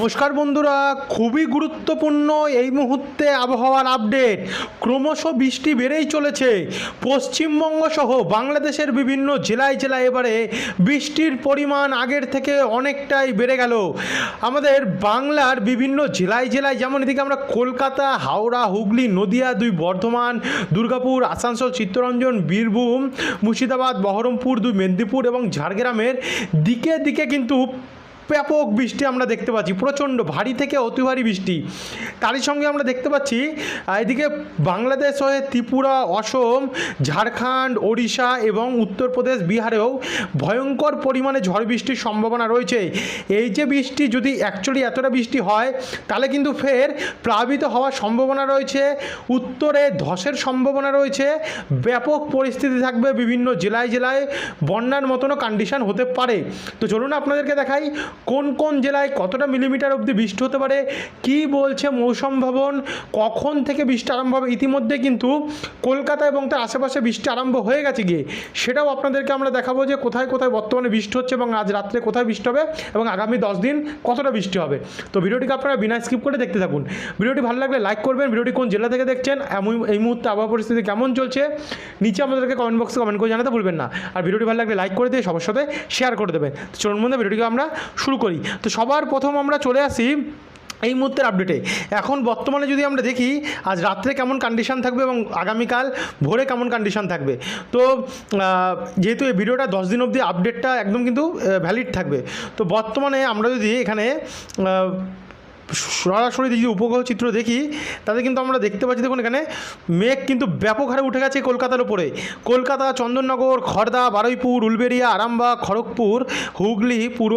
নমস্কার বন্ধুরা, খুবই গুরুত্বপূর্ণ এই মুহূর্তে আবহাওয়ার আপডেট। ক্রমশ বৃষ্টি বেড়েই চলেছে। পশ্চিমবঙ্গ সহ বাংলাদেশের বিভিন্ন জেলায় জেলায় এবারে বৃষ্টির পরিমাণ আগের থেকে অনেকটাই বেড়ে গেল। আমাদের বাংলার বিভিন্ন জেলায় জেলায় যেমন এদিকে আমরা কলকাতা, হাওড়া, হুগলি, নদিয়া, দুই বর্ধমান, দুর্গাপুর, আসানসোল, চিত্তরঞ্জন, বীরভূম, মুর্শিদাবাদ, বহরমপুর, দুই মেদিনীপুর এবং ঝাড়গ্রামের দিকে দিকে কিন্তু ব্যাপক বৃষ্টি আমরা দেখতে পাচ্ছি, প্রচণ্ড ভারী থেকে অতি ভারী বৃষ্টি। তারই সঙ্গে আমরা দেখতে পাচ্ছি এদিকে বাংলাদেশ হয়ে ত্রিপুরা, অসম, ঝাড়খণ্ড, ওড়িশা এবং উত্তরপ্রদেশ, বিহারেও ভয়ঙ্কর পরিমাণে ঝড় বৃষ্টির সম্ভাবনা রয়েছে। এই যে বৃষ্টি যদি অ্যাকচুয়ালি এতটা বৃষ্টি হয়, তাহলে কিন্তু ফের প্লাবিত হওয়ার সম্ভাবনা রয়েছে, উত্তরে ধসের সম্ভাবনা রয়েছে, ব্যাপক পরিস্থিতি থাকবে বিভিন্ন জেলায় জেলায়, বন্যার মতনও কন্ডিশন হতে পারে। তো চলুন আপনাদেরকে দেখাই কোন কোন জেলায় কতটা মিলিমিটার অবধি বৃষ্টি হতে পারে? কি বলছে মৌসুম ভবন? কখন থেকে বৃষ্টি আরম্ভ হবে? ইতিমধ্যে কিন্তু কলকাতা এবং তার আশেপাশে বৃষ্টি আরম্ভ হয়ে গেছে গিয়ে। সেটাও আপনাদেরকে আমরা দেখাবো যে কোথায় কোথায় বর্তমানে বৃষ্টি হচ্ছে এবং আজ রাত্রে কোথায় বৃষ্টি হবে এবং আগামী দশ দিন কতটা বৃষ্টি হবে। তো ভিডিওটিকে আপনারা বিনা স্কিপ করে দেখতে থাকুন। ভিডিওটি ভালো লাগলে লাইক করবেন। ভিডিওটি কোন জেলা থেকে দেখছেন? এই মুহূর্তে আবহাওয়া পরিস্থিতি কেমন চলছে? নিচে আমাদেরকে কমেন্ট বক্সে কমেন্ট করে জানাতে ভুলবেন না। আর ভিডিওটি ভালো লাগলে লাইক করে দিয়ে সবার সাথে শেয়ার করে দেবেন। চলুন মধ্যে ভিডিওটিকে আমরা শুরু করি। তো সবার প্রথম আমরা চলে আসি এই মুহূর্তের আপডেটে এখন বর্তমানে যদি আমরা দেখি, আজ রাত্রে কেমন কন্ডিশান থাকবে এবং আগামীকাল ভোরে কেমন কন্ডিশান থাকবে? তো যেহেতু এই ভিডিওটা দশ দিন অবধি আপডেটটা একদম কিন্তু ভ্যালিড থাকবে। তো বর্তমানে আমরা যদি এখানে সরাসরি যদি উপগ্রহ চিত্র দেখি, তাতে কিন্তু আমরা দেখতে পাচ্ছি, দেখুন এখানে মেঘ কিন্তু ব্যাপক হারে উঠে গেছে কলকাতার উপরে। কলকাতা, চন্দননগর খড়দা বারুইপুর, উলবেড়িয়া, আরামবাগ, খড়গপুর, হুগলি, পূর্ব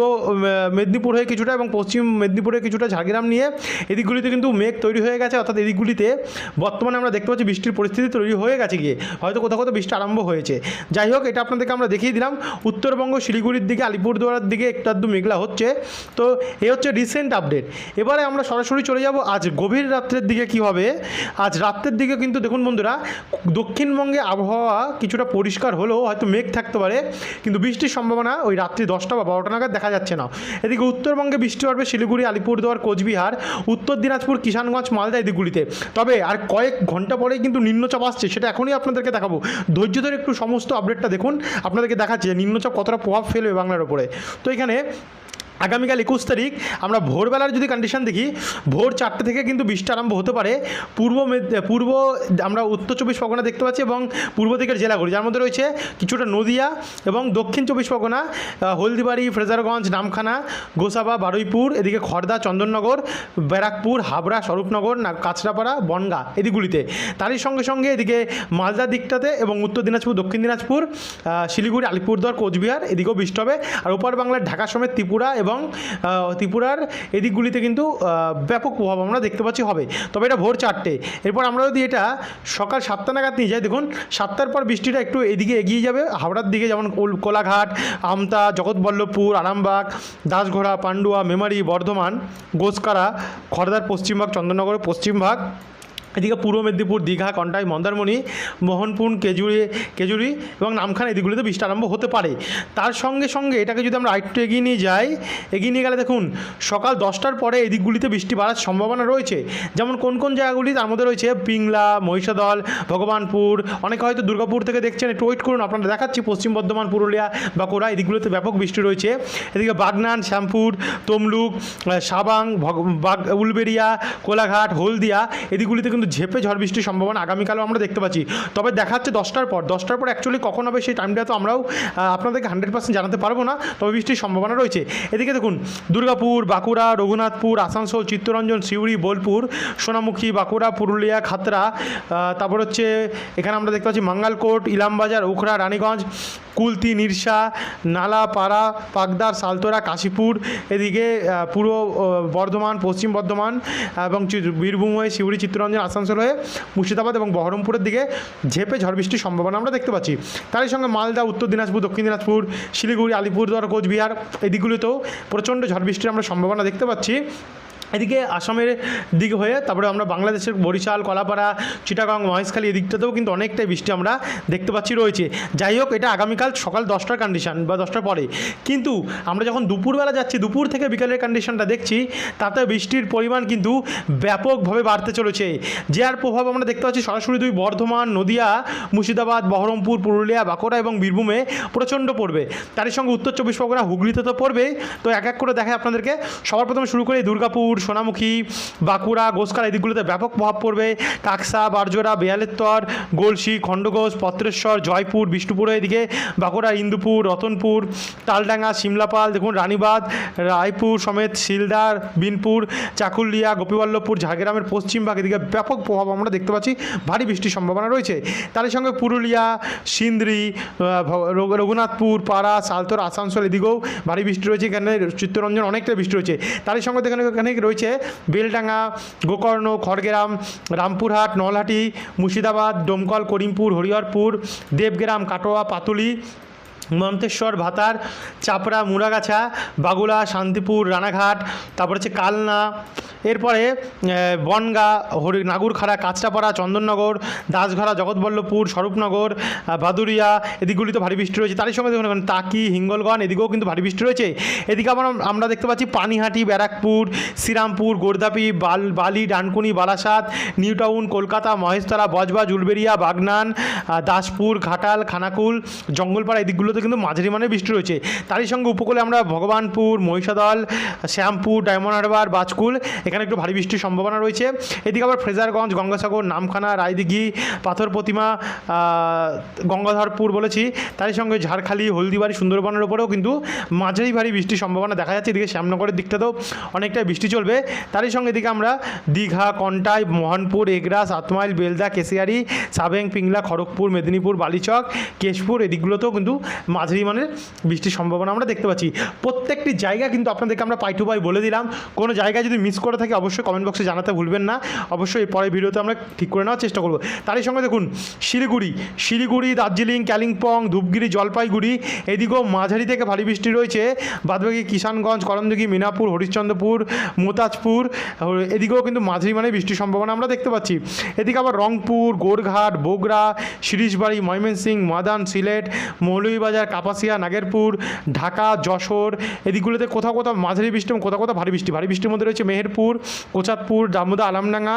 মেদিনীপুর হয়ে কিছুটা এবং পশ্চিম মেদিনীপুরের কিছুটা ঝাড়গ্রাম নিয়ে এদিকগুলিতে কিন্তু মেঘ তৈরি হয়ে গেছে, অর্থাৎ এদিকগুলিতে বর্তমানে আমরা দেখতে পাচ্ছি বৃষ্টির পরিস্থিতি তৈরি হয়ে গেছে গিয়ে, হয়তো কোথাও কোথাও বৃষ্টি আরম্ভ হয়েছে। যাই হোক, এটা আপনাদেরকে আমরা দেখিয়ে দিলাম। উত্তরবঙ্গ, শিলিগুড়ির দিকে, আলিপুরদুয়ারের দিকে একটু আধটু মেঘলা হচ্ছে। তো এ হচ্ছে রিসেন্ট আপডেট এবারে আমরা সরাসরি চলে যাব। আজ গভীর রাত্রের দিকে কি হবে? আজ রাত্রের দিকে কিন্তু দেখুন বন্ধুরা, দক্ষিণবঙ্গে আবহাওয়া কিছুটা পরিষ্কার হলেও হয়তো মেঘ থাকতে পারে, কিন্তু বৃষ্টির সম্ভাবনা ওই রাত্রি দশটা বা বারোটা নাগাদ দেখা যাচ্ছে না। এদিকে উত্তরবঙ্গে বৃষ্টি পড়বে শিলিগুড়ি, আলিপুরদুয়ার, কোচবিহার, উত্তর দিনাজপুর, কিষানগঞ্জ, মালদা এদিকগুলিতে তবে আর কয়েক ঘণ্টা পরেই কিন্তু নিম্নচাপ আসছে, সেটা এখনই আপনাদেরকে দেখাবো। ধৈর্য ধরে একটু সমস্ত আপডেটটা দেখুন, আপনাদেরকে দেখাচ্ছে নিম্নচাপ কতটা প্রভাব ফেলবে বাংলার ওপরে তো এখানে আগামীকাল একুশ তারিখ আমরা ভোরবেলার যদি কন্ডিশন দেখি, ভোর চারটে থেকে কিন্তু বৃষ্টি আরম্ভ হতে পারে। পূর্ব পূর্ব আমরা উত্তর চব্বিশ পরগনা দেখতে পাচ্ছি এবং পূর্ব দিকের জেলাগুলি, যার মধ্যে রয়েছে কিছুটা নদিয়া এবং দক্ষিণ চব্বিশ পরগনা হলদিবাড়ি, ফ্রেজারগঞ্জ, নামখানা, গোসাবা, বারুইপুর, এদিকে খড়দা চন্দননগর, ব্যারাকপুর, হাবড়া, স্বরূপনগর, না কাছড়াপাড়া বনগা এদিকগুলিতে। তারই সঙ্গে সঙ্গে এদিকে মালদার দিকটাতে এবং উত্তর দিনাজপুর, দক্ষিণ দিনাজপুর শিলিগুড়ি, আলিপুরদুয়ার, কোচবিহার এদিকেও বৃষ্টি হবে। আর ওপার বাংলার ঢাকা সমেত ত্রিপুরা এবং ত্রিপুরার এদিকগুলিতে কিন্তু ব্যাপক প্রভাব আমরা দেখতে পাচ্ছি, হবে। তবে এটা ভোর চারটে। এরপর আমরা যদি এটা সকাল সাতটা নাগাদ নিয়ে যাই, দেখুন, সাতটার পর বৃষ্টিটা একটু এদিকে এগিয়ে যাবে। হাওড়ার দিকে যেমন কোল- কোলাঘাট, আমতা, জগৎবল্লভপুর, আরামবাগ, দাসঘোড়া, পান্ডুয়া, মেমারি, বর্ধমান, গোসকারা খড়দার পশ্চিমভাগ চন্দননগরের পশ্চিমভাগ এদিকে পূর্ব মেদিনীপুর, দীঘা, কন্টাই, মন্দারমণি, মোহনপুর, কেজুরি কেজুরি এবং নামখানা এদিকগুলিতে বৃষ্টি আরম্ভ হতে পারে। তার সঙ্গে সঙ্গে এটাকে যদি আমরা আরেকটু এগিয়ে নিয়ে যাই, এগিয়ে নিয়ে গেলে দেখুন, সকাল দশটার পরে এদিকগুলিতে বৃষ্টি বাড়ার সম্ভাবনা রয়েছে। যেমন কোন কোন জায়গাগুলি তার মধ্যে রয়েছে, পিংলা, মহিষাদল, ভগবানপুর, অনেকে হয়তো দুর্গাপুর থেকে দেখছেন, একটু ওয়েট করুন আপনারা দেখাচ্ছি পশ্চিম বর্ধমান, পুরুলিয়া, বাঁকুড়া, এদিকগুলোতে ব্যাপক বৃষ্টি রয়েছে। এদিকে বাগনান, শ্যামপুর, তমলুক সাবাং বাগ উলবেড়িয়া, কোলাঘাট, হলদিয়া, এদিকগুলিতে কিন্তু ঝেপে ঝড় বৃষ্টির সম্ভাবনা আগামীকালও আমরা দেখতে পাচ্ছি। তবে দেখাচ্ছে দশটার পর দশটার পর অ্যাকচুয়ালি কখন হবে সেই টাইমটা তো আমরাও আপনাদেরকে হান্ড্রেড পার্সেন্ট জানাতে পারব না তবে বৃষ্টির সম্ভাবনা রয়েছে। এদিকে দেখুন দুর্গাপুর বাঁকুড়া রঘুনাথপুর আসানসোল চিত্তরঞ্জন সিউড়ি বোলপুর সোনামুখী বাঁকুড়া পুরুলিয়া আহ, তারপর হচ্ছে এখানে আমরা দেখতে পাচ্ছি মাঙ্গালকোট ইলামবাজার উখড়া রানীগঞ্জ কুলতি নিরসা নালাপাড়া পাকদার সালতোরা কাশীপুর এদিকে পূর্ব বর্ধমান পশ্চিম বর্ধমান এবং বীরভূম হয়ে শিউড়ি চিত্তরঞ্জন আসানসোল হয়ে মুর্শিদাবাদ এবং বহরমপুরের দিকে ঝেপে ঝড় বৃষ্টির সম্ভাবনা আমরা দেখতে পাচ্ছি। তারই সঙ্গে মালদা, উত্তর দিনাজপুর, দক্ষিণ দিনাজপুর, শিলিগুড়ি, আলিপুরদুয়ার, কোচবিহার এদিকগুলিতেও প্রচণ্ড ঝড় বৃষ্টির আমরা সম্ভাবনা দেখতে পাচ্ছি। এদিকে আসামের দিকে হয়ে তারপরে আমরা বাংলাদেশের বরিশাল, কলাপাড়া, চিটাগাং, মহেশখালী এদিকটাতেও কিন্তু অনেকটাই বৃষ্টি আমরা দেখতে পাচ্ছি রয়েছে। যাই হোক, এটা আগামীকাল সকাল দশটার কন্ডিশন বা দশটার পরে। কিন্তু আমরা যখন দুপুরবেলা যাচ্ছি, দুপুর থেকে বিকালের কন্ডিশনটা দেখছি, তাতে বৃষ্টির পরিমাণ কিন্তু ব্যাপকভাবে বাড়তে চলেছে। যার প্রভাব আমরা দেখতে পাচ্ছি সরাসরি দুই বর্ধমান, নদিয়া, মুর্শিদাবাদ, বহরমপুর, পুরুলিয়া, বাঁকুড়া এবং বীরভূমে প্রচণ্ড পড়বে। তারই সঙ্গে উত্তর চব্বিশ পরগনা, হুগলিতে তো পড়বেই। তো এক এক করে দেখায় আপনাদেরকে। সবার প্রথমে শুরু করে দুর্গাপুর সোনামুখী, বাঁকুড়া গোসকার এই দিকগুলোতে ব্যাপক প্রভাব পড়বে। কাকসা, বারজোড়া, বেয়ালেত্তর, গলসি, খণ্ডঘোষ, পত্রেশ্বর, জয়পুর, বিষ্ণুপুর এদিকে বাঁকুড়া, ইন্দুপুর, রতনপুর, তালডাঙ্গা, সিমলাপাল, দেখুন রানীবাঁধ, রায়পুর সমেত শিলদার, বিনপুর, চাকুলিয়া, গোপীবল্লভপুর, ঝাড়গ্রামের পশ্চিম ভাগ এদিকে ব্যাপক প্রভাব আমরা দেখতে পাচ্ছি। ভারী বৃষ্টির সম্ভাবনা রয়েছে। তারই সঙ্গে পুরুলিয়া, সিন্দ্রি রঘুনাথপুর, পাড়া, সালতর, আসানসোল এদিকেও ভারী বৃষ্টি রয়েছে। এখানে চিত্তরঞ্জন অনেকটা বৃষ্টি রয়েছে। তারই সঙ্গে এখানে রয়েছে। বেলডাঙ্গা, গোকর্ণ, খড়গ্রাম, রামপুরহাট, নলহাটি, মুর্শিদাবাদ ডোমকল করিমপুর, হরিহরপুর, দেবগ্রাম, কাটোয়া, পাতুলি, মন্তেশ্বর, ভাতার, চাপড়া মুরাগাছা বাগুলা, শান্তিপুর, রানাঘাট, তারপর হচ্ছে কালনা এরপরে বনগা, হরি, নাগুরখাড়া, কাঁচরাপাড়া, চন্দননগর দাসঘরা জগৎবল্লভপুর, স্বরূপনগর ভাদুরিয়া এদিকগুলিতে ভারী বৃষ্টি রয়েছে। তারই সঙ্গে দেখুন টাকি, হিঙ্গলগঞ্জ, এদিকেও কিন্তু ভারী বৃষ্টি রয়েছে। এদিকে আবার আমরা দেখতে পাচ্ছি পানিহাটি, ব্যারাকপুর, শ্রীরামপুর গোর্ধাপি বাল, বালি, ডানকুনি বারাসাত নিউ টাউন কলকাতা, মহেশতলা, বজবাজ উলবেরিয়া বাগনান দাসপুর, ঘাটাল, খানাকুল, জঙ্গলপাড়া এই দিকগুলোতে কিন্তু মাঝারি মানের বৃষ্টি রয়েছে। তারই সঙ্গে উপকূলে আমরা ভগবানপুর, মহিষাদল, শ্যামপুর, ডায়মন্ড হারবার, বাজকুল এখানে একটু ভারী বৃষ্টির সম্ভাবনা রয়েছে। এদিকে আবার ফ্রেজারগঞ্জ, গঙ্গাসাগর, নামখানা, রায়দিঘি, পাথর প্রতিমা গঙ্গাধরপুর বলেছি। তারই সঙ্গে ঝাড়খালি, হলদিবাড়ি, সুন্দরবনের ওপরেও কিন্তু মাঝারি ভারী বৃষ্টির সম্ভাবনা দেখা যাচ্ছে। এদিকে শ্যামনগরের দিকটাতেও অনেকটাই বৃষ্টি চলবে। তারই সঙ্গে এদিকে আমরা দীঘা, কন্টাই, মোহনপুর এগরা সাতমাইল বেলদা, কেশিয়ারি, সাবেং, পিংলা, খড়গপুর, মেদিনীপুর, বালিচক, কেশপুর এদিকগুলোতেও কিন্তু মাঝারি মানের বৃষ্টির সম্ভাবনা আমরা দেখতে পাচ্ছি। প্রত্যেকটি জায়গা কিন্তু আপনাদেরকে আমরা পাই টু পাই বলে দিলাম। কোনো জায়গায় যদি মিস করে থাকি অবশ্যই কমেন্ট বক্সে জানাতে ভুলবেন না। অবশ্যই এর পরের ভিডিওতে আমরা ঠিক করে নেওয়ার চেষ্টা করব। তারই সঙ্গে দেখুন, শিলিগুড়ি। শিলিগুড়ি, দার্জিলিং কালিম্পং ধূপগিরি, জলপাইগুড়ি, এদিকেও মাঝারি থেকে ভারী বৃষ্টি রয়েছে। বাদবাকি কিষানগঞ্জ করমদিঘি মিনাপুর, হরিশ্চন্দ্রপুর, মোতাজপুর এদিকেও কিন্তু মাঝারি মানে বৃষ্টির সম্ভাবনা আমরা দেখতে পাচ্ছি। এদিকে আবার রংপুর, গোরঘাট, বগুড়া শিরিশবাড়ি ময়মনসিংহ, মাদান, সিলেট, মৌলভীবাজার, কাপাসিয়া, নাগেরপুর, ঢাকা, যশোর, এদিকগুলোতে কোথাও কোথাও মাঝারি বৃষ্টি এবং কোথাও কোথাও ভারী বৃষ্টি। ভারী বৃষ্টির মধ্যে রয়েছে মেহেরপুর কোচাতপুর দামোদা আলামডাঙ্গা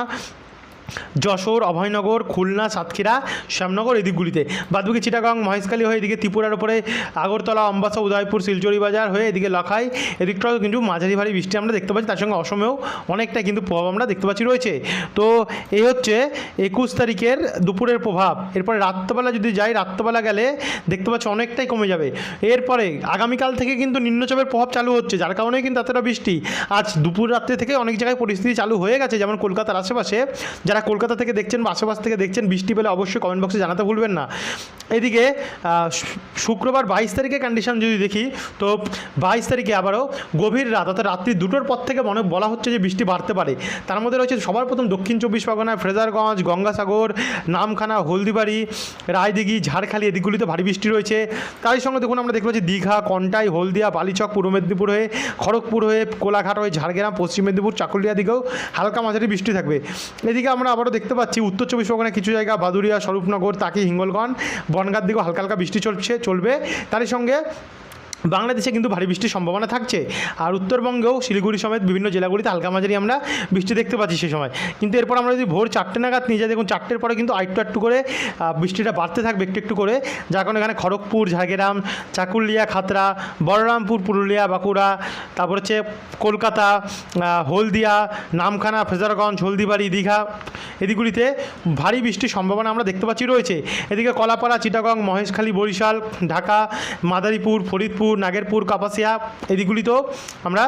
যশোর, অভয়নগর, খুলনা, সাতক্ষীরা, শ্যামনগর এদিকগুলিতে বাদবাকি চিটাগাং, মহেশখালী হয়ে এদিকে ত্রিপুরার উপরে আগরতলা, অম্বাসা, উদয়পুর, শিলচরি বাজার হয়ে এদিকে লখাই, এদিকটাও কিন্তু মাঝারি ভারী বৃষ্টি আমরা দেখতে পাচ্ছি। তার সঙ্গে অসমেও অনেকটা কিন্তু প্রভাব আমরা দেখতে পাচ্ছি রয়েছে। তো এই হচ্ছে একুশ তারিখের দুপুরের প্রভাব। এরপরে রাত্রবেলা যদি যাই, রাত্রবেলা গেলে দেখতে পাচ্ছি অনেকটাই কমে যাবে। এরপরে আগামীকাল থেকে কিন্তু নিম্নচাপের প্রভাব চালু হচ্ছে, যার কারণে কিন্তু এতটা বৃষ্টি। আজ দুপুর রাত্রে থেকে অনেক জায়গায় পরিস্থিতি চালু হয়ে গেছে, যেমন কলকাতার আশেপাশে, যারা কলকাতা থেকে দেখছেন বা আশেপাশ থেকে দেখছেন, বৃষ্টি পেলে অবশ্যই কমেন্ট বক্সে জানাতে ভুলবেন না। এদিকে শুক্রবার বাইশ তারিখে কন্ডিশন যদি দেখি, তো বাইশ তারিখে আবারও গভীর রাত, অর্থাৎ রাত্রি দুটোর পর থেকে মনে বলা হচ্ছে যে বৃষ্টি বাড়তে পারে। তার মধ্যে রয়েছে সবার প্রথম দক্ষিণ চব্বিশ পরগনা, ফ্রেজারগঞ্জ, গঙ্গাসাগর, নামখানা, হলদিবাড়ি, রায়দিঘি, ঝাড়খালি এদিকগুলিতে ভারী বৃষ্টি রয়েছে। তারই সঙ্গে দেখুন আমরা দেখতে পাচ্ছি দীঘা, কন্টাই, হলদিয়া, বালিচক, পূর্ব মেদিনীপুর হয়ে, খড়গপুর হয়ে, কোলাঘাট হয়ে, ঝাড়গ্রাম, পশ্চিম মেদিনীপুর, চাকুলিয়া দিকেও হালকা মাঝারি বৃষ্টি থাকবে। এদিকে আমরা আবারও দেখতে পাচ্ছি, উত্তর চব্বিশ পরগনা কিছু জায়গা বাদুরিয়া স্বরূপনগর, তাকি, হিঙ্গলগঞ্জ, বনগার দিকেও হালকা হালকা বৃষ্টি চলছে, চলবে। তারই সঙ্গে বাংলাদেশে কিন্তু ভারী বৃষ্টির সম্ভাবনা থাকছে। আর উত্তরবঙ্গেও শিলিগুড়ি সমেত বিভিন্ন জেলাগুলিতে হালকা মাঝারি আমরা বৃষ্টি দেখতে পাচ্ছি সেই সময়। কিন্তু এরপর আমরা যদি ভোর চারটে নাগাদ নিয়ে যাই, দেখুন চারটের পরে কিন্তু আরেকটু একটু করে বৃষ্টিটা বাড়তে থাকবে একটু একটু করে। যার কারণে এখানে খড়গপুর, ঝাড়গ্রাম, চাকুলিয়া, খাতরা, বলরামপুর, পুরুলিয়া, বাঁকুড়া, তারপর হচ্ছে কলকাতা হলদিয়া, নামখানা, ফেজারগঞ্জ, হলদিবাড়ি, দীঘা এদিকগুলিতে ভারী বৃষ্টির সম্ভাবনা আমরা দেখতে পাচ্ছি রয়েছে। এদিকে কলাপাড়া, চিটাগং, মহেশখালী, বরিশাল, ঢাকা, মাদারীপুর, ফরিদপুর নাগেরপুর, কাপাসিয়া এদিকগুলিতেও আমরা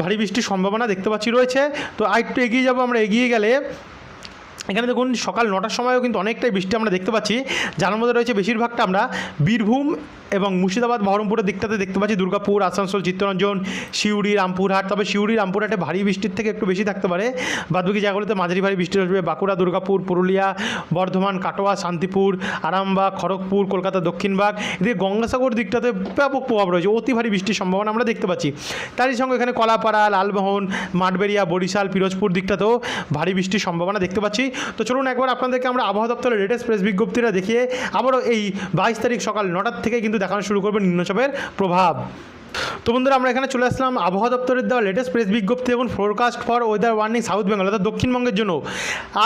ভারী বৃষ্টির সম্ভাবনা দেখতে পাচ্ছি রয়েছে। তো আরেকটু এগিয়ে যাব, আমরা এগিয়ে গেলে এখানে দেখুন সকাল নটার সময়ও কিন্তু অনেকটাই বৃষ্টি আমরা দেখতে পাচ্ছি। যার মধ্যে রয়েছে বেশিরভাগটা আমরা বীরভূম এবং মুর্শিদাবাদ, বহরমপুরের দিকটাতে দেখতে পাচ্ছি। দুর্গাপুর, আসানসোল, চিত্তরঞ্জন, সিউড়ি, রামপুরহাট। তবে সিউড়ি, রামপুরহাটে ভারী বৃষ্টির থেকে একটু বেশি থাকতে পারে। বাদবাকি জায়গাগুলোতে মাঝারি ভারী বৃষ্টি আসবে বাঁকুড়া, দুর্গাপুর, পুরুলিয়া, বর্ধমান, কাটোয়া, শান্তিপুর, আরামবাগ, খড়গপুর, কলকাতা দক্ষিণবাগ এদিকে গঙ্গাসাগর দিকটাতে ব্যাপক প্রভাব রয়েছে। অতি ভারী বৃষ্টির সম্ভাবনা আমরা দেখতে পাচ্ছি। তারই সঙ্গে এখানে কলাপাড়া, লালমোহন, মাঠবেড়িয়া, বরিশাল, পিরোজপুর দিকটাতেও ভারী বৃষ্টির সম্ভাবনা দেখতে পাচ্ছি। তো চলুন একবার আপনাদেরকে আমরা আবহাওয়া দপ্তরের লেটেস্ট প্রেস বিজ্ঞপ্তিটা দেখিয়ে আবারও এই বাইশ তারিখ সকাল নটার থেকে কিন্তু দেখানো শুরু করবে নিম্নচাপের প্রভাব। তো বন্ধুরা, আমরা এখানে চলে আসলাম আবহাওয়া দপ্তরের দেওয়া লেটেস্ট প্রেস বিজ্ঞপ্তি এবং forecast for weather warning South Bengal অর্থাৎ দক্ষিণবঙ্গের জন্য।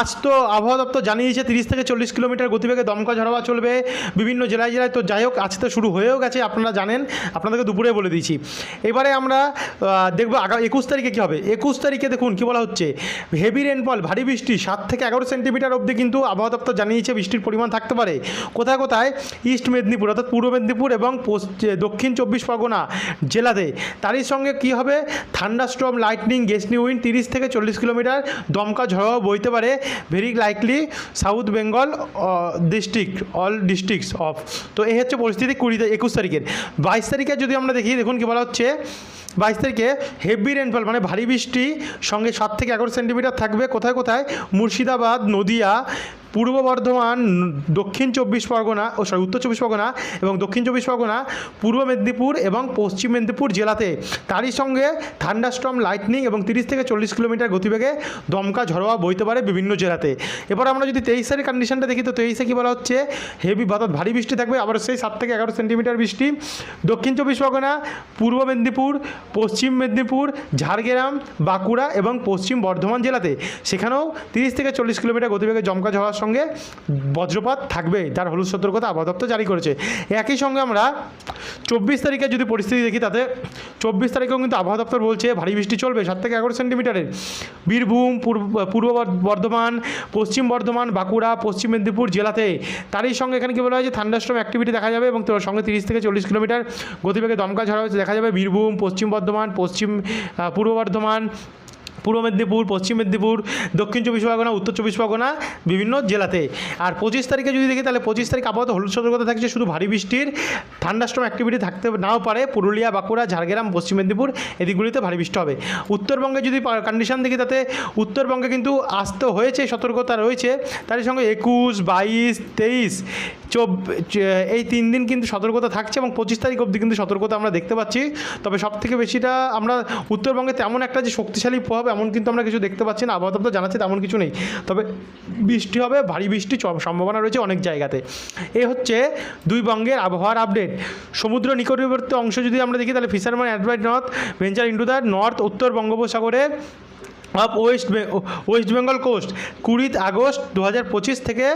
আজ তো আবহাওয়া দপ্তর জানিয়েছে তিরিশ থেকে চল্লিশ কিলোমিটার গতিবেগে দমকা ঝড়াওয়া চলবে বিভিন্ন জেলায় জেলায়। তো যাই হোক, আজ তো শুরু হয়েও গেছে, আপনারা জানেন, আপনাদেরকে দুপুরে বলে দিয়েছি। এবারে আমরা দেখব আগামী একুশ তারিখে কী হবে? একুশ তারিখে দেখুন কী বলা হচ্ছে। হেভি রেনফল ভারী বৃষ্টি, সাত থেকে এগারো সেন্টিমিটার অবধি কিন্তু আবহাওয়া দপ্তর জানিয়েছে বৃষ্টির পরিমাণ থাকতে পারে। কোথায় কোথায়? ইস্ট মেদিনীপুর অর্থাৎ পূর্ব মেদিনীপুর এবং দক্ষিণ চব্বিশ পরগনা। জেলাতে। তারই সঙ্গে কি হবে? থান্ডারস্টর্ম, লাইটনিং গেসনি উইন্ড, তিরিশ থেকে চল্লিশ কিলোমিটার দমকা ঝড় বইতে পারে। Very likely South Bengal district, all districts of. তো এই হচ্ছে পরিস্থিতি কুড়ি একুশ তারিখের। বাইশ তারিখে যদি আমরা দেখি, দেখুন কি বলা হচ্ছে, বাইশ তারিখে হেভি রেনফল মানে ভারী বৃষ্টি, সঙ্গে সাত থেকে এগারো সেন্টিমিটার থাকবে। কোথায় কোথায়? মুর্শিদাবাদ, নদিয়া পূর্ব বর্ধমান, দক্ষিণ চব্বিশ পরগনা ও সরি উত্তর চব্বিশ পরগনা এবং দক্ষিণ চব্বিশ পরগনা, পূর্ব মেদিনীপুর এবং পশ্চিম মেদিনীপুর জেলাতে। তারই সঙ্গে থান্ডারস্টর্ম লাইটনিং এবং তিরিশ থেকে চল্লিশ কিলোমিটার গতিবেগে দমকা ঝড়োয়া বইতে পারে বিভিন্ন জেলাতে। এবার আমরা যদি তেইশ কন্ডিশনটা দেখি, তো তেইশে কী বলা হচ্ছে? হেভি অর্থাৎ ভারী বৃষ্টি থাকবে, আবার সেই সাত থেকে এগারো সেন্টিমিটার বৃষ্টি। দক্ষিণ চব্বিশ পরগনা, পূর্ব মেদিনীপুর, পশ্চিম মেদিনীপুর, ঝাড়গ্রাম, বাঁকুড়া এবং পশ্চিম বর্ধমান জেলাতে। সেখানেও তিরিশ থেকে চল্লিশ কিলোমিটার গতিবেগে জমকা ঝড়ার সঙ্গে বজ্রপাত থাকবে যার হলুদ সতর্কতা আবহাওয়া দপ্তর জারি করেছে। একই সঙ্গে আমরা চব্বিশ তারিখে যদি পরিস্থিতি দেখি, তাতে চব্বিশ তারিখেও কিন্তু আবহাওয়া দপ্তর বলছে ভারী বৃষ্টি চলবে সাত থেকে এগারো সেন্টিমিটারের। বীরভূম, পূর্ব বর্ধমান, পশ্চিম বর্ধমান, বাঁকুড়া, পশ্চিম মেদিনীপুর জেলাতে তারই সঙ্গে এখানে কি বলা হয় যে থান্ডারস্টর্ম অ্যাক্টিভিটি দেখা যাবে এবং তার সঙ্গে তিরিশ থেকে চল্লিশ কিলোমিটার গতিবেগে দমকা ঝড় দেখা যাবে বীরভূম, পশ্চিম বর্ধমান, পশ্চিম পূর্ব বর্ধমান পূর্ব মেদিনীপুর, পশ্চিম মেদিনীপুর, দক্ষিণ চব্বিশ পরগনা, উত্তর চব্বিশ পরগনা বিভিন্ন জেলাতে। আর পঁচিশ তারিখে যদি দেখি তাহলে পঁচিশ তারিখ আপাতত হলুদ সতর্কতা থাকছে, শুধু ভারী বৃষ্টির ঠান্ডাস্ট্রম অ্যাক্টিভিটি থাকতে নাও পারে। পুরুলিয়া, বাঁকুড়া, ঝাড়গ্রাম, পশ্চিম মেদিনীপুর এদিকগুলিতে ভারী বৃষ্টি হবে। উত্তরবঙ্গে যদি কন্ডিশন দেখি তাতে উত্তরবঙ্গে কিন্তু আসতে হয়েছে, সতর্কতা রয়েছে। তার সঙ্গে একুশ, বাইশ, তেইশ, চব এই তিন দিন কিন্তু সতর্কতা থাকছে এবং পঁচিশ তারিখ অবধি কিন্তু সতর্কতা আমরা দেখতে পাচ্ছি। তবে সব থেকে বেশিটা আমরা উত্তরবঙ্গে তেমন একটা যে শক্তিশালী প্রভাব এমন কিন্তু আমরা কিছু দেখতে পাচ্ছি না, আবহাওয়া দপ্তর জানাচ্ছে তেমন কিছু নেই। তবে বৃষ্টি হবে, ভারী বৃষ্টি সম্ভাবনা রয়েছে অনেক জায়গাতে। এ হচ্ছে দুই বঙ্গের আবহাওয়ার আপডেট। সমুদ্র নিকটবর্তী অংশ যদি আমরা দেখি, তাহলে fisherman অ্যাডভাইট north venture into the north উত্তর বঙ্গোপসাগরে off west west Bengal coast কুড়ি আগস্ট দু হাজার পঁচিশ থেকে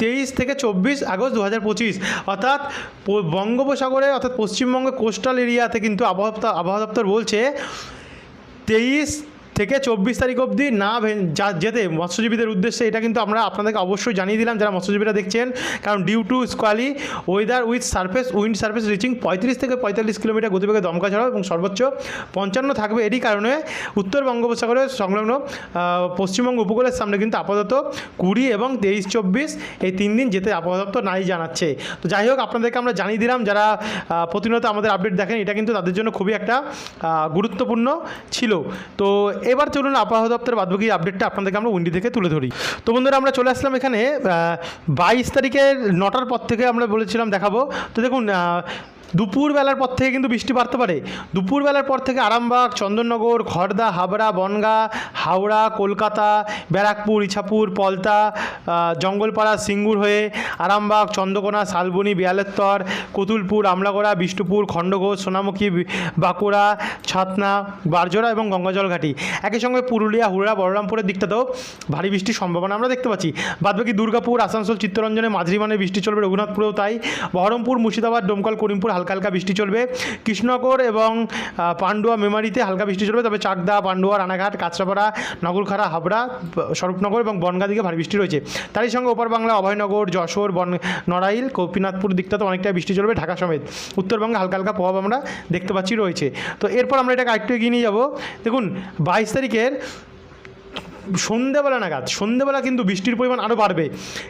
তেইশ থেকে চব্বিশ আগস্ট দু হাজার পঁচিশ। অর্থাৎ বঙ্গোপসাগরে, অর্থাৎ পশ্চিমবঙ্গ কোস্টাল এরিয়াতে কিন্তু আবহাওয়া আবহাওয়া দপ্তর বলছে, তেইশ থেকে চব্বিশ তারিখ অবধি না যা, যেতে। মৎস্যজীবীদের উদ্দেশ্যে এটা কিন্তু আমরা আপনাদেরকে অবশ্যই জানিয়ে দিলাম, যারা মৎস্যজীবীরা দেখছেন। কারণ due to squally weather with surface wind surface reaching পঁয়ত্রিশ থেকে পঁয়তাল্লিশ কিলোমিটার গতিবেগে দমকা ছাড়াও এবং সর্বোচ্চ পঞ্চান্ন থাকবে এরই কারণে উত্তর বঙ্গোপসাগরের সংলগ্ন পশ্চিমবঙ্গ উপকূলের সামনে কিন্তু আপাতত কুড়ি এবং তেইশ, চব্বিশ এই তিন দিন যেতে আপাতত নাই জানাচ্ছে। তো যাই হোক, আপনাদেরকে আমরা জানিয়ে দিলাম, যারা প্রতিনিয়ত আমাদের আপডেট দেখেন, এটা কিন্তু তাদের জন্য খুবই একটা গুরুত্বপূর্ণ ছিল। তো এবার চলুন আবহাওয়া দপ্তরের বাদবাকি আপডেটটা আপনাদেরকে আমরা উইন্ডি থেকে তুলে ধরি। তো বন্ধুরা, আমরা চলে আসলাম এখানে বাইশ তারিখের নটার পর থেকে আমরা বলেছিলাম দেখাবো। তো দেখুন দুপুরবেলার পর থেকে কিন্তু বৃষ্টি বাড়তে পারে। দুপুরবেলার পর থেকে আরামবাগ, চন্দননগর খড়দা হাবড়া, বনগা, হাওড়া, কলকাতা, ব্যারাকপুর, ইছাপুর, পলতা জঙ্গলপাড়া, সিঙ্গুর হয়ে আরামবাগ, চন্দ্রকোনা, শালবনি, বিয়ালেত্তর, কতুলপুর, আমলাগড়া, বিষ্ণুপুর, খণ্ডঘোষ, সোনামুখী, বাঁকুড়া, ছাতনা, বারজোড়া এবং গঙ্গাজল ঘাটি একই সঙ্গে পুরুলিয়া, হুড়া, বলরামপুরের দিকটাতেও ভারী বৃষ্টির সম্ভাবনা আমরা দেখতে পাচ্ছি। বাদবাকি দুর্গাপুর, আসানসোল, চিত্তরঞ্জনে মাঝারি মানের বৃষ্টি চলবে, রঘুনাথপুরেও তাই। বহরমপুর, মুর্শিদাবাদ, ডোমকল, করিমপুর, হালকা হালকা হালকা বৃষ্টি চলবে। কৃষ্ণনগর এবং পান্ডুয়া মেমারিতে হালকা বৃষ্টি চলবে। তবে চাকদা, পান্ডুয়া, রানাঘাট, কাঁচরাপাড়া, নগরখাড়া, হাবড়া স্বরূপনগর এবং বনগা দিকে ভারী বৃষ্টি রয়েছে। তারই সঙ্গে ওপার বাংলা অভয়নগর, যশোর, বন, নড়াইল গোপীনাথপুর দিকটাতে অনেকটা বৃষ্টি চলবে। ঢাকা সমেত উত্তরবঙ্গে হালকা হালকা প্রভাব আমরা দেখতে পাচ্ছি, রয়েছে। তো এরপর আমরা এটাকে আরেকটু এগিয়ে নিয়ে যাব। দেখুন, বাইশ তারিখের সন্ধেবেলা নাগাদ, সন্ধেবেলা কিন্তু বৃষ্টির পরিমাণ আরও বাড়বে।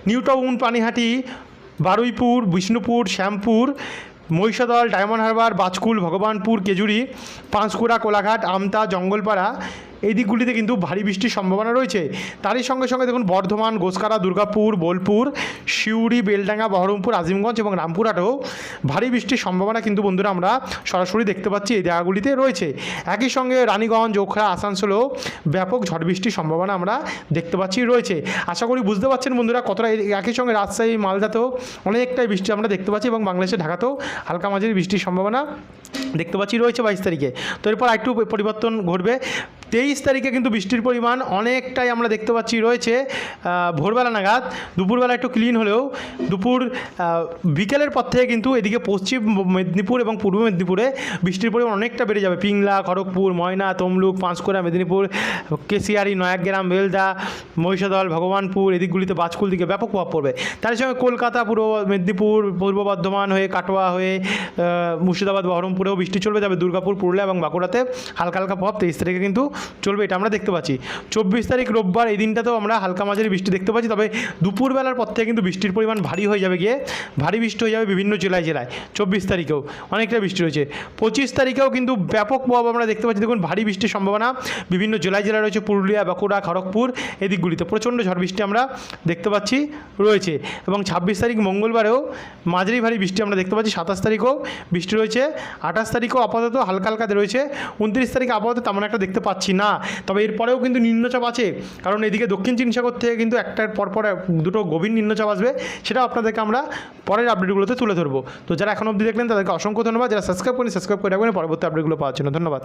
New Town, Panihati, Baruipur, Bishnupur, Shyampur Mahishadal Diamond Harbour Bajkul Bhagabanpur Khejuri Panskura Kolaghat Amta Jangalpara এই দিকগুলিতে কিন্তু ভারী বৃষ্টির সম্ভাবনা রয়েছে। তারই সঙ্গে সঙ্গে দেখুন বর্ধমান গোসকারা দুর্গাপুর, বোলপুর, সিউড়ি, বেলডাঙ্গা, বহরমপুর, আজিমগঞ্জ এবং রামপুরহাটেও ভারী বৃষ্টির সম্ভাবনা কিন্তু বন্ধুরা আমরা সরাসরি দেখতে পাচ্ছি এই জায়গাগুলিতে রয়েছে। একই সঙ্গে রানীগঞ্জ, ওখরা, আসানসোলেও ব্যাপক ঝড় বৃষ্টির সম্ভাবনা আমরা দেখতে পাচ্ছি রয়েছে। আশা করি বুঝতে পারছেন বন্ধুরা কতটা একই সঙ্গে রাজশাহী, মালদাতেও অনেকটাই বৃষ্টি আমরা দেখতে পাচ্ছি এবং বাংলাদেশের ঢাকাতেও হালকা মাঝারি বৃষ্টির সম্ভাবনা দেখতে পাচ্ছি, রয়েছে বাইশ তারিখে। তো এরপর একটু পরিবর্তন ঘটবে। তেইশ তারিখে কিন্তু বৃষ্টির পরিমাণ অনেকটাই আমরা দেখতে পাচ্ছি, রয়েছে ভোরবেলা নাগাদ। দুপুরবেলা একটু ক্লিন হলেও দুপুর বিকেলের পর থেকে কিন্তু এদিকে পশ্চিম মেদিনীপুর এবং পূর্ব মেদিনীপুরে বৃষ্টির পরিমাণ অনেকটা বেড়ে যাবে। পিংলা, খড়গপুর, ময়না, তমলুক, পাঁশকুড়া, মেদিনীপুর, কেশিয়ারি, নয়াগ্রাম, বেলদা, মহিষাদল, ভগবানপুর, এদিকগুলিতে বাজকুল দিকে ব্যাপক প্রভাব পড়বে। তার সঙ্গে কলকাতা, পূর্ব মেদিনীপুর, পূর্ব বর্ধমান হয়ে, কাটোয়া হয়ে মুর্শিদাবাদ মুর্শিদাবাদ বহরমপুরেও বৃষ্টি চলবে যাবে দুর্গাপুর, পুরুলিয়া এবং বাঁকুড়াতে হালকা হালকা প্রভাব, তেইশ তারিখে কিন্তু চলবে, এটা আমরা দেখতে পাচ্ছি। চব্বিশ তারিখ রোববার এই দিনটাতেও আমরা হালকা মাঝারি বৃষ্টি দেখতে পাচ্ছি, তবে দুপুরবেলার পর থেকে কিন্তু বৃষ্টির পরিমাণ ভারী হয়ে যাবে গিয়ে, ভারী বৃষ্টি হয়ে যাবে বিভিন্ন জেলায় জেলায়, চব্বিশ তারিখেও অনেকটা বৃষ্টি রয়েছে। পঁচিশ তারিখেও কিন্তু ব্যাপক প্রভাব আমরা দেখতে পাচ্ছি, দেখুন ভারী বৃষ্টির সম্ভাবনা, বিভিন্ন জেলায় জেলায় রয়েছে পুরুলিয়া, বাঁকুড়া, খড়গপুর, এদিকগুলিতে প্রচণ্ড ঝড় বৃষ্টি আমরা দেখতে পাচ্ছি, রয়েছে। এবং ছাব্বিশ তারিখ মঙ্গলবারেও মাঝারি ভারী বৃষ্টি আমরা দেখতে পাচ্ছি, সাতাশ তারিখও বৃষ্টি রয়েছে আঠাশ তারিখও আপাতত হালকা হালকা রয়েছে, উনত্রিশ তারিখ আপাতত তেমন একটা দেখতে পাচ্ছি না। তবে এরপরেও কিন্তু নিম্নচাপ আছে, কারণ এদিকে দক্ষিণ চীন সাগর থেকে কিন্তু একটার পর পর দুটো গভীর নিম্নচাপ আসবে সেটা আপনাদেরকে আমরা পরের আপডেটগুলোতে তুলে ধরবো। তো যারা এখন অবধি দেখলেন, তাদেরকে অসংখ্য ধন্যবাদ। যারা সাবস্ক্রাইব করেন সাবস্ক্রাইব করে রাখবেন, পরবর্তী আপডেটগুলো পাওয়ার জন্য ধন্যবাদ।